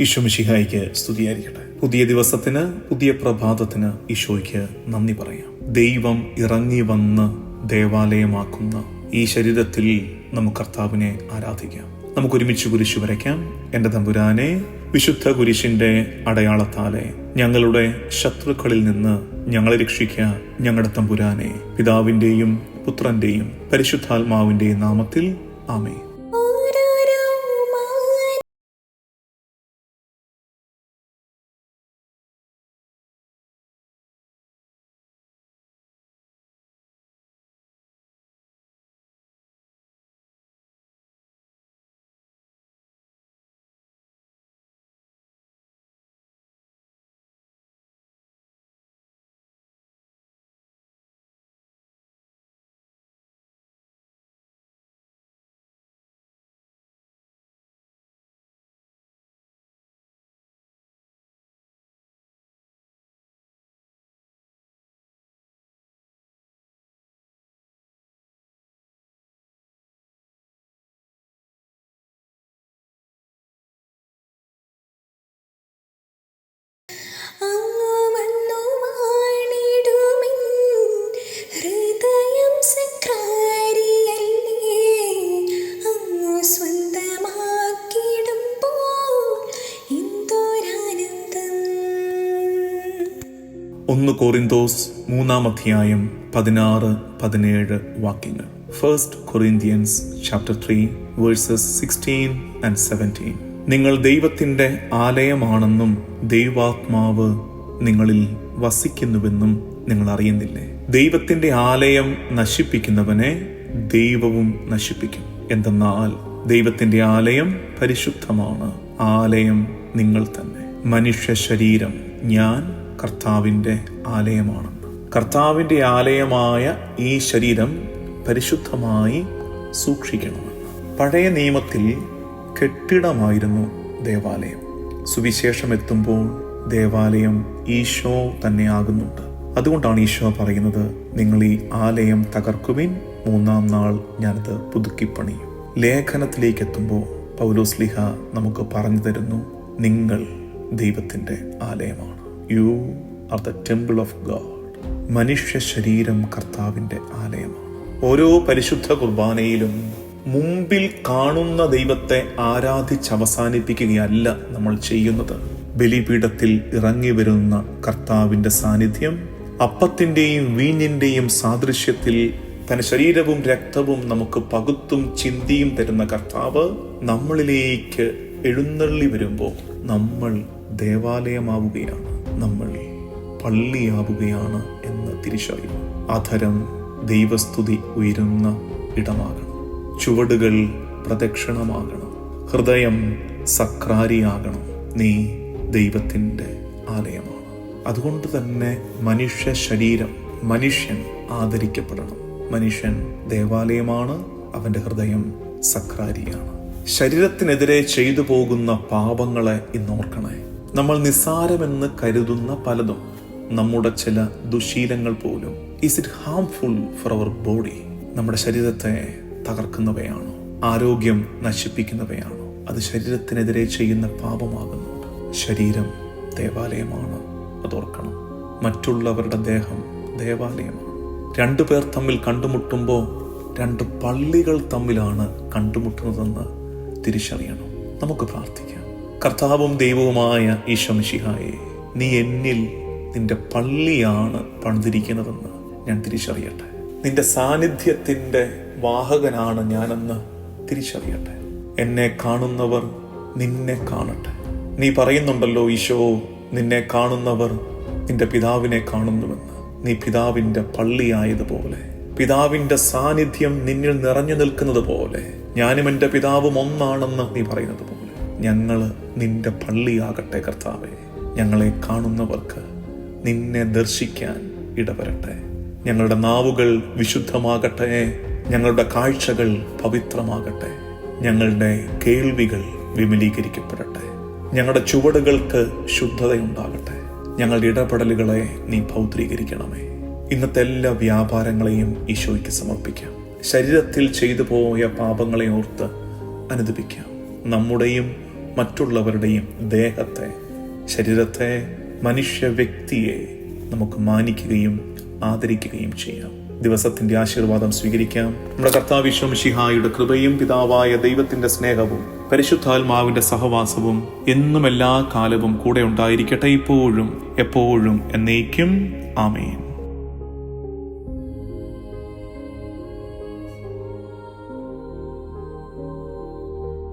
ഈശോമിഷിഹായിക്ക് സ്തുതിയായിരിക്കട്ടെ. പുതിയ ദിവസത്തിന് പുതിയ പ്രഭാതത്തിന് ഈശോയ്ക്ക് നന്ദി പറയാം. ദൈവം ഇറങ്ങി വന്ന് ദേവാലയമാക്കുന്ന ഈ ശരീരത്തിൽ നമുക്ക് കർത്താവിനെ ആരാധിക്കാം. നമുക്ക് ഒരുമിച്ച് കുരിശു വരയ്ക്കാം. എന്റെ തമ്പുരാനെ വിശുദ്ധ കുരിശിന്റെ അടയാളത്താലെ ഞങ്ങളുടെ ശത്രുക്കളിൽ നിന്ന് ഞങ്ങളെ രക്ഷിക്കുക ഞങ്ങളുടെ തമ്പുരാനെ പിതാവിന്റെയും പുത്രന്റെയും പരിശുദ്ധാത്മാവിന്റെയും നാമത്തിൽ ആമേ ഒന്ന് കൊറിന്തോസ് മൂന്നാം അധ്യായം പതിനാറ് പതിനേഴ് വാക്യങ്ങൾ. First Corinthians chapter three verses sixteen and seventeen നിങ്ങൾ ദൈവത്തിന്റെ ആലയമാണെന്നും ദൈവാത്മാവ് നിങ്ങളിൽ വസിക്കുന്നുവെന്നും നിങ്ങൾ അറിയുന്നില്ലേ? ദൈവത്തിന്റെ ആലയം നശിപ്പിക്കുന്നവനെ ദൈവവും നശിപ്പിക്കും. എന്തെന്നാൽ ദൈവത്തിന്റെ ആലയം പരിശുദ്ധമാണ്. ആലയം നിങ്ങൾ തന്നെ. മനുഷ്യ ശരീരം ഞാൻ കർത്താവിന്റെ ആലയമാണ്. കർത്താവിന്റെ ആലയമായ ഈ ശരീരം പരിശുദ്ധമായി സൂക്ഷിക്കണം. പഴയ നിയമത്തിൽ കെട്ടിടമായിരുന്നു ദേവാലയം. സുവിശേഷം എത്തുമ്പോൾ ദേവാലയം ഈശോ തന്നെ ആകുന്നുണ്ട്. അതുകൊണ്ടാണ് ഈശോ പറയുന്നത് നിങ്ങൾ ഈ ആലയം തകർക്കുവിൻ മൂന്നാം നാൾ ഞാനത് പുതുക്കിപ്പണിയും. ലേഖനത്തിലേക്ക് എത്തുമ്പോൾ പൗലോസ്ലിഹ നമുക്ക് പറഞ്ഞു തരുന്നു നിങ്ങൾ ദൈവത്തിന്റെ ആലയമാണ്. You are the temple of God മനുഷ്യ ശരീരം കർത്താവിന്റെ ആലയമാണ്. ഓരോ പരിശുദ്ധ കുർബാനയിലും മുമ്പിൽ കാണുന്ന ദൈവത്തെ ആരാധിച്ച് അവസാനിപ്പിക്കുകയല്ല നമ്മൾ ചെയ്യുന്നത്. ബലിപീഠത്തിൽ ഇറങ്ങി വരുന്ന കർത്താവിന്റെ സാന്നിധ്യം അപ്പത്തിന്റെയും വീഞ്ഞിന്റെയും സാദൃശ്യത്തിൽ തന്റെ ശരീരവും രക്തവും നമുക്ക് പകുത്തും ചിന്തിയും തരുന്ന കർത്താവ് നമ്മളിലേക്ക് എഴുന്നള്ളി വരുമ്പോൾ നമ്മൾ ദേവാലയമാവുകയാണ്. നമ്മൾ പള്ളിയാവുകയാണ് എന്ന് തിരിച്ചറിയുന്നു അധരം ദൈവസ്തുതി ഉയരുന്ന ഇടമാകണം. ചുവടുകൾ പ്രദക്ഷിണമാകണം. ഹൃദയം സക്രാരിയാകണം. നീ ദൈവത്തിന്റെ ആലയമാണ്. അതുകൊണ്ട് തന്നെ മനുഷ്യ ശരീരം മനുഷ്യൻ ആദരിക്കപ്പെടണം. മനുഷ്യൻ ദേവാലയമാണ് അവന്റെ ഹൃദയം സക്രാരിയാണ്. ശരീരത്തിനെതിരെ ചെയ്തു പോകുന്ന പാപങ്ങളെ ഇന്നോർക്കണേ. നമ്മൾ നിസ്സാരമെന്ന് കരുതുന്ന പലതും നമ്മുടെ ചില ദുശീലങ്ങൾ പോലും. Is it harmful for our body നമ്മുടെ ശരീരത്തെ തകർക്കുന്നവയാണോ. ആരോഗ്യം നശിപ്പിക്കുന്നവയാണോ. അത് ശരീരത്തിനെതിരെ ചെയ്യുന്ന പാപമാകുന്നു. ശരീരം ദേവാലയമാണ്. അതോർക്കണം മറ്റുള്ളവരുടെ ദേഹം ദേവാലയമാണ്. രണ്ടു പേർ തമ്മിൽ കണ്ടുമുട്ടുമ്പോൾ രണ്ട് പള്ളികൾ തമ്മിലാണ് കണ്ടുമുട്ടുന്നതെന്ന് തിരിച്ചറിയണം. നമുക്ക് പ്രാർത്ഥിക്കാം. കർത്താവും ദൈവവുമായ ഈശോമിഷിഹായെ നീ എന്നിൽ നിന്റെ പള്ളിയാണ് പണിതിരിക്കുന്നതെന്ന് ഞാൻ തിരിച്ചറിയട്ടെ. നിന്റെ സാന്നിധ്യത്തിന്റെ വാഹകനാണ് ഞാനെന്ന് തിരിച്ചറിയട്ടെ. എന്നെ കാണുന്നവർ നിന്നെ കാണട്ടെ. നീ പറയുന്നുണ്ടല്ലോ ഈശോ നിന്നെ കാണുന്നവർ നിന്റെ പിതാവിനെ കാണുന്നുവെന്ന്. നീ പിതാവിന്റെ പള്ളിയായതുപോലെ പിതാവിന്റെ സാന്നിധ്യം നിന്നിൽ നിറഞ്ഞു നിൽക്കുന്നത് പോലെ ഞാനും എന്റെ പിതാവും ഒന്നാണെന്ന് നീ പറയുന്നത് പോലെ ഞങ്ങൾ നിന്റെ പള്ളിയാകട്ടെ കർത്താവെ. ഞങ്ങളെ കാണുന്നവർക്ക് നിന്നെ ദർശിക്കാൻ ഇടവരട്ടെ. ഞങ്ങളുടെ നാവുകൾ വിശുദ്ധമാകട്ടെ. ഞങ്ങളുടെ കാഴ്ചകൾ പവിത്രമാകട്ടെ. ഞങ്ങളുടെ കേൾവികൾ വിമലീകരിക്കപ്പെടട്ടെ ഞങ്ങളുടെ ചുവടുകൾക്ക് ശുദ്ധതയുണ്ടാകട്ടെ. ഞങ്ങളുടെ ഇടപെടലുകളെ നീ ഭൗദ്രീകരിക്കണമേ ഇന്നത്തെ എല്ലാ വ്യാപാരങ്ങളെയും ഈശോയ്ക്ക് സമർപ്പിക്കാം. ശരീരത്തിൽ ചെയ്തു പോയ പാപങ്ങളെ ഓർത്ത് അനുദപിക്കാം നമ്മുടെയും മറ്റുള്ളവരുടെയും ദേഹത്തെ ശരീരത്തെ മനുഷ്യ വ്യക്തിയെ നമുക്ക് മാനിക്കുകയും ആദരിക്കുകയും ചെയ്യാം. ദിവസത്തിന്റെ ആശീർവാദം സ്വീകരിക്കാം. നമ്മുടെ കർത്താവിശ്വം ഷിഹായുടെ കൃപയും പിതാവായ ദൈവത്തിന്റെ സ്നേഹവും പരിശുദ്ധാത്മാവിന്റെ സഹവാസവും എന്നും എല്ലാ കാലവും കൂടെ ഉണ്ടായിരിക്കട്ടെ ഇപ്പോഴും എപ്പോഴും എന്നേക്കും. ആമേൻ.